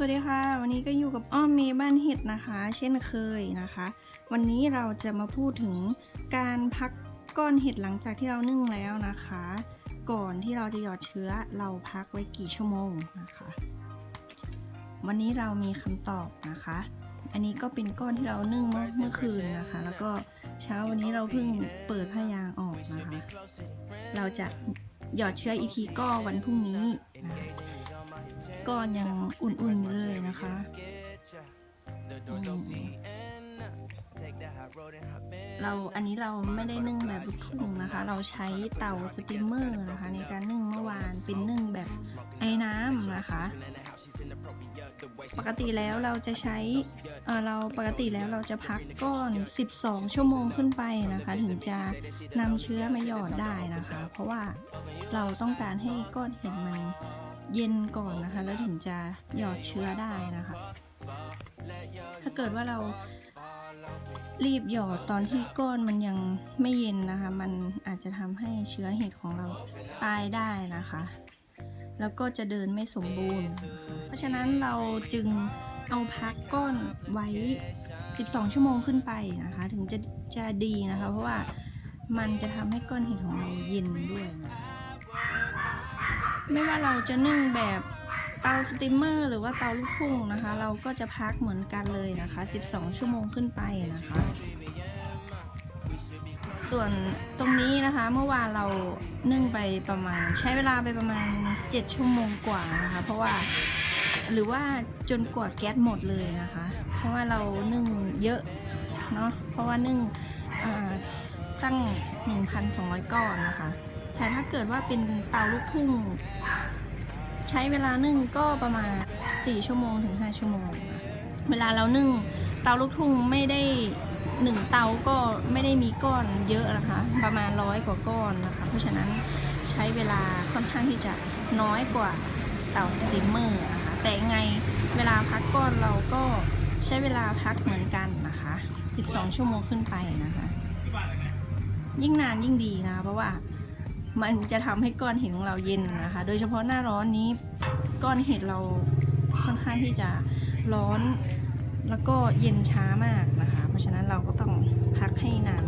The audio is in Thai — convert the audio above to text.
สวัสดีค่ะ วันนี้ก็อยู่กับอ้อมเมย์บ้านเห็ดนะคะ เช่นเคยนะคะ วันนี้เราจะมาพูดถึงการพักก้อนเห็ดหลังจากที่เรานึ่งแล้วนะคะ ก่อนที่เราจะหยอดเชื้อเราพักไว้กี่ชั่วโมงนะคะ วันนี้เรามีคำตอบนะคะ อันนี้ก็เป็นก้อนที่เรานึ่งเมื่อเมื่อคืนนะคะ แล้วก็เช้าวันนี้เราเพิ่งเปิดผ้ายางออกนะคะ เราจะหยอดเชื้ออีกทีก็วันพรุ่งนี้นะคะ ก้อนยังอุ่นๆอยู่เลยนะคะอืมเราอันนี้เราไม่ได้นึ่งแบบลูกทุ่งนะคะ เราใช้เตาสตรีมเมอร์นะคะในการนึ่งเมื่อวานเป็นนึ่งแบบไอ้น้ำนะคะ ปกติแล้วเราจะใช้เอ่อเราปกติแล้วเราจะพักก้อน 12 ชั่วโมงขึ้นไปนะคะ ถึงจะนำเชื้อมาหยอดได้นะคะ เพราะว่าเราต้องการให้ก้อนเห็ดมันเย็นก่อนนะคะ แล้วถึงจะหยอดเชื้อได้นะคะ ถ้าเกิดว่าเรา รีบหยอดตอนที่ก้อนมันยังไม่เย็นนะคะ มันอาจจะทำให้เชื้อเห็ดของเราตายได้นะคะ แล้วก็จะเดินไม่สมบูรณ์ เพราะฉะนั้นเราจึงเอาพักก้อนไว้ 12 ชั่วโมงขึ้นไปนะคะ ถึงจะจะดีนะคะ เพราะว่ามันจะทำให้ก้อนเห็ดของเราเย็นด้วย ไม่ว่าเราจะนึ่งแบบ เตาสตรีมเมอร์ หรือว่าเตาลูกทุ่งนะคะ เราก็จะพักเหมือนกันเลยนะคะ 12 ชั่วโมงขึ้นไปนะคะ ส่วนตรงนี้นะคะเมื่อวานเรานึ่งไปประมาณ ใช้เวลาไปประมาณ 7 ชั่วโมงกว่านะคะ เพราะว่าหรือว่าจนกว่าแก๊สหมดเลยนะคะ เพราะว่าเรานึ่งเยอะเนาะเพราะว่านึ่งอ่าตั้ง 1,200 ก้อนนะคะ แต่ถ้าเกิดว่าเป็นเตาลูกทุ่ง ใช้เวลานึ่งก็ประมาณ 4 ชั่วโมงถึง 5 ชั่วโมง เวลาเรานึ่งเตาลูกทุ่งไม่ได้หนึ่งเตาก็ไม่ได้มีก้อนเยอะนะคะ ประมาณร้อยกว่าก้อนนะคะ เพราะฉะนั้นใช้เวลาค่อนข้างที่จะน้อยกว่าเตาสตรีมเมอร์นะคะ แต่ไงเวลาพักก้อนเราก็ใช้เวลาพักเหมือนกันนะคะ 12 ชั่วโมงขึ้นไปนะคะ ยิ่งนานยิ่งดีนะคะเพราะว่า มันจะทำให้ก้อนเห็ดของเราเย็นนะคะ โดยเฉพาะหน้าร้อนนี้ก้อนเห็ดเราค่อนข้างที่จะร้อน แล้วก็เย็นช้ามากนะคะ เพราะฉะนั้นเราก็ต้องพักให้นาน